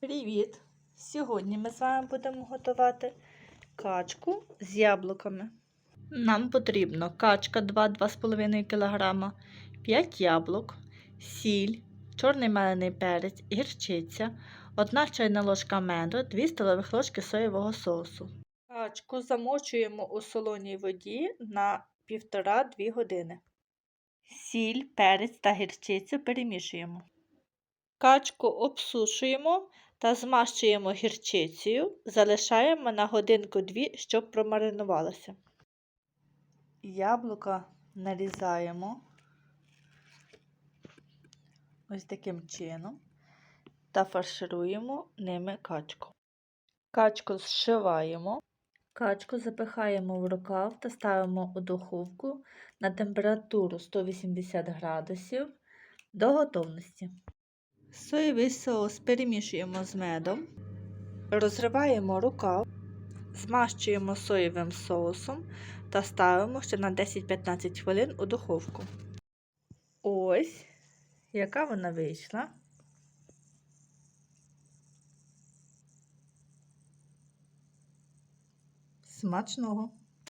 Привіт! Сьогодні ми з вами будемо готувати качку з яблуками. Нам потрібно качка 2-2,5 кг, 5 яблук, сіль, чорний мелений перець, гірчиця, 1 чайна ложка меду, 2 столових ложки соєвого соусу. Качку замочуємо у солоній воді на 1,5-2 години. Сіль, перець та гірчицю перемішуємо. Качку обсушуємо та змащуємо гірчицею, залишаємо на годинку-дві, щоб промаринувалося. Яблука нарізаємо ось таким чином та фаршируємо ними качку. Качку зшиваємо, качку запихаємо в рукав та ставимо у духовку на температуру 180 градусів до готовності. Соєвий соус перемішуємо з медом, розриваємо рукав, змащуємо соєвим соусом та ставимо ще на 10-15 хвилин у духовку. Ось, яка вона вийшла. Смачного!